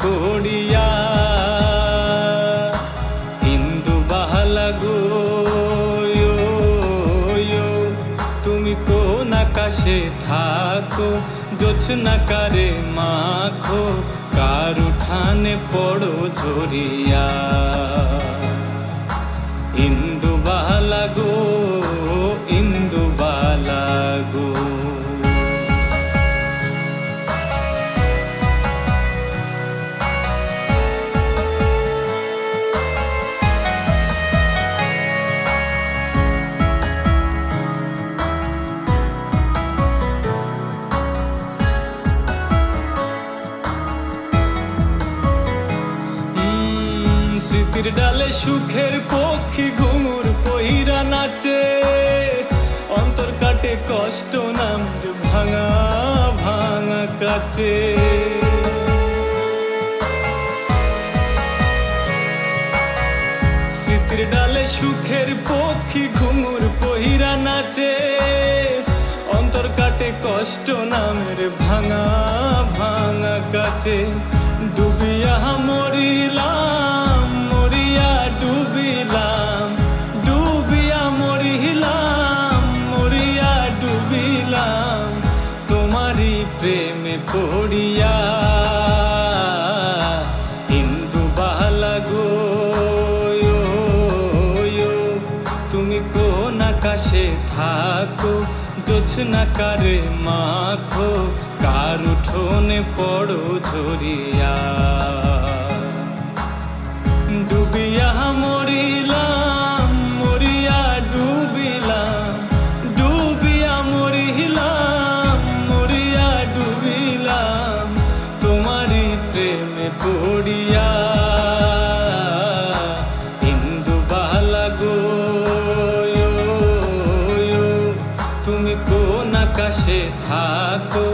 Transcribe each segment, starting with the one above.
পড়িয়া হিন্দু বাহালা গো তুমি কোন আকাশে থাকো জোছনা কারে মাখো কার উঠানে পড়ো ঝরিয়া উম, ডালে সুখের পক্ষী ঘুমুর পহিরা নাচে। অন্তর কাটে কষ্ট নামের ভাঙা ভাঙা কাছে। স্মৃতির ডালে সুখের পক্ষী ঘুমুর পহিরা নাচে। অন্তর কাটে কষ্ট নামের ভাঙা ভাঙা কাছে। ডুবিয়া মরিলাম পড়িয়া, হিন্দু বালা গো তুমি কোন আকাশে থাকো, জোছনা কারে মাখো, কার উঠোনে পড়ো ঝরিয়া। পড়িয়া হিন্দু বালা গো তুমি কোন আকাশে থাকো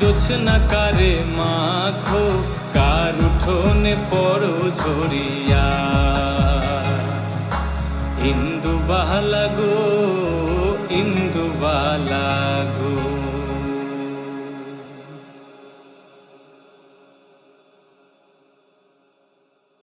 জোছনা কারে মাখো কার উঠোনে পড়ো ঝরিয়া ইন্দু বালা গো ইন্দু বালা